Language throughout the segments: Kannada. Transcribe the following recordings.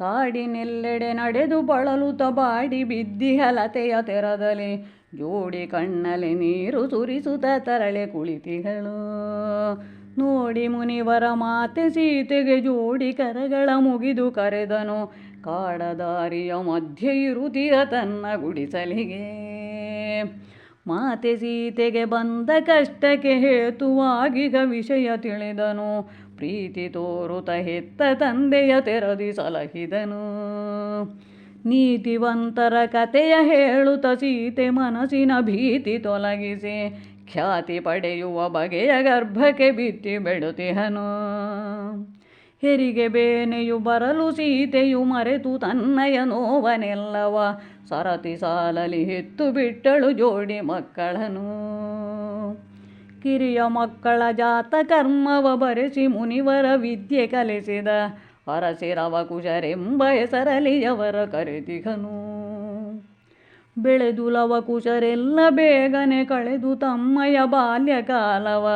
ಕಾಡಿನೆಲ್ಲೆಡೆ ನಡೆದು ಬಳಲು ಬಾಡಿ ಬಿದ್ದಿ ಹಲತೆಯ ತೆರದಲ್ಲಿ ಜೋಡಿ ಕಣ್ಣಲ್ಲಿ ನೀರು ಸುರಿಸುತ್ತ ತರಳೆ ಕುಳಿತಿಗಳು ನೋಡಿ ಮುನಿವರ ಮಾತೆ ಸೀತೆಗೆ ಜೋಡಿ ಕರಗಳ ಮುಗಿದು ಕರೆದನು, ಕಾಡದಾರಿಯ ಮಧ್ಯೆ ಇರುತಿಯ ತನ್ನ ಗುಡಿಸಲಿಗೆ. ಮಾತೆ ಸೀತೆಗೆ ಬಂದ ಕಷ್ಟಕ್ಕೆ ಹೇತುವಾಗಿಗ ವಿಷಯ ತಿಳಿದನು. ಪ್ರೀತಿ ತೋರುತ ಹೆತ್ತ ತಂದೆಯ ತೆರದಿ ಸಲಹಿದನು. ನೀತಿವಂತರ ಕತೆಯ ಹೇಳುತ್ತ ಸೀತೆ ಮನಸ್ಸಿನ ಭೀತಿ ತೊಲಗಿಸಿ ಖ್ಯಾತಿ ಪಡೆಯುವ ಬಗೆಯ ಗರ್ಭಕ್ಕೆ ಬಿತ್ತಿ ಬೆಳುತಿಹನು ಹೆರಿಗೆ ಬೇನೆಯು ಬರಲು ಸೀತೆಯು ಮರೆತು ತನ್ನಯ ನೋವನೆಲ್ಲವ ಸರತಿ ಸಾಲಲಿ ಹೆತ್ತು ಬಿಟ್ಟಳು ಜೋಡಿ ಮಕ್ಕಳನು. ಕಿರಿಯ ಮಕ್ಕಳ ಜಾತ ಕರ್ಮವ ಬರೆಸಿ ಮುನಿವರ ವಿದ್ಯೆ ಕಲಿಸಿದ. ಅರಸಿರವ ಕುಶರೆಂಬ ಹೆಸರಲಿಯವರ ಕರೆದಿಗನು ಬೆಳೆದು ಲವ ಕುಶರೆಲ್ಲ ಬೇಗನೆ ಕಳೆದು ತಮ್ಮಯ ಬಾಲ್ಯಕಾಲವ.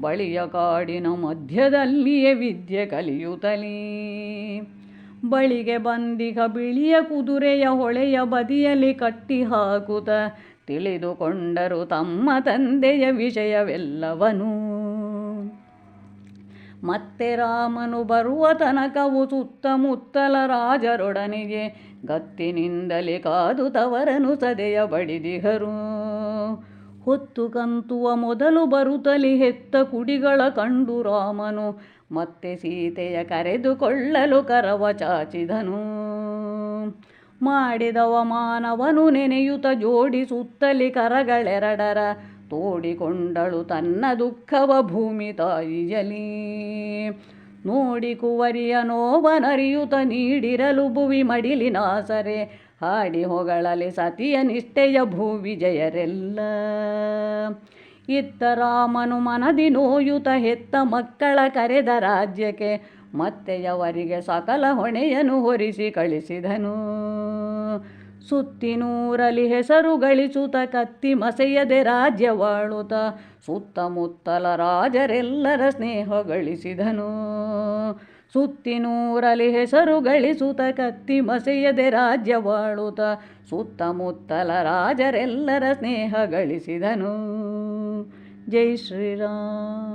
ಬಳಿಯ ಕಾಡಿನ ಮಧ್ಯದಲ್ಲಿಯೇ ವಿದ್ಯೆ ಕಲಿಯುತ್ತಲೀ. ಬಳಿಗೆ ಬಂದಿಗ ಬಿಳಿಯ ಕುದುರೆಯ ಹೊಳೆಯ ಬದಿಯಲ್ಲಿ ಕಟ್ಟಿ ಹಾಕುತ್ತ ತಿಳಿದುಕೊಂಡರು ತಮ್ಮ ತಂದೆಯ ವಿಷಯವೆಲ್ಲವನು. ಮತ್ತೆ ರಾಮನು ಬರುವ ತನಕವು ಸುತ್ತಮುತ್ತಲ ರಾಜರೊಡನೆಗೆ ಗತ್ತಿನಿಂದಲೇ ಕಾದು ತವರನು ಸದೆಯ ಬಡಿದಿಹರು ಹೊತ್ತು ಕಂತುವ ಮೊದಲು ಬರುತ್ತಲಿ ಹೆತ್ತ ಕುಡಿಗಳ ಕಂಡು ರಾಮನು ಮತ್ತೆ ಸೀತೆಯ ಕರೆದುಕೊಳ್ಳಲು ಕರವ ಚಾಚಿದನು. ಮಾಡಿದವ ಮಾನವನು ನೆನೆಯುತ್ತ ಜೋಡಿಸುತ್ತಲಿ ಕರಗಳೆರಡರ ತೋಡಿಕೊಂಡಳು ತನ್ನ ದುಃಖವ ಭೂಮಿ ತಾಯಿಯಲಿ ನೋಡಿ ಕುವರಿಯ ನೋವನರಿಯುತ ನೀಡಿರಲು ಭುವಿ ಮಡಿಲಿನಾಸರೆ ಹಾಡಿ ಹೊಗಳಲಿ ಸತಿಯ ನಿಷ್ಠೆಯ ಭೂವಿಜಯರೆಲ್ಲ ಇತ್ತ ರಾಮನು ಮನದಿ ನೋಯುತ ಹೆತ್ತ ಮಕ್ಕಳ ಕರೆದ ರಾಜ್ಯಕ್ಕೆ ಮತ್ತೆಯವರಿಗೆ ಸಕಲ ಹೊಣೆಯನ್ನು ಹೊರಿಸಿ ಕಳಿಸಿದನು. ಸುತ್ತಿನೂರಲಿ ಹೆಸರು ಗಳಿಸುತ್ತ ಕತ್ತಿ ಮಸೆಯದೆ ರಾಜ್ಯವಾಳುತ್ತ ಸುತ್ತಮುತ್ತಲ ರಾಜರೆಲ್ಲರ ಸ್ನೇಹ ಗಳಿಸಿದನು. ಸುತ್ತಿನೂರಲಿ ಹೆಸರು ಗಳಿಸುತ್ತ ಕತ್ತಿ ಮಸೆಯದೆ ರಾಜ್ಯವಾಳುತ್ತ ಸುತ್ತಮುತ್ತಲ ರಾಜರೆಲ್ಲರ ಸ್ನೇಹ ಗಳಿಸಿದನು. ಜೈ ಶ್ರೀರಾಮ್.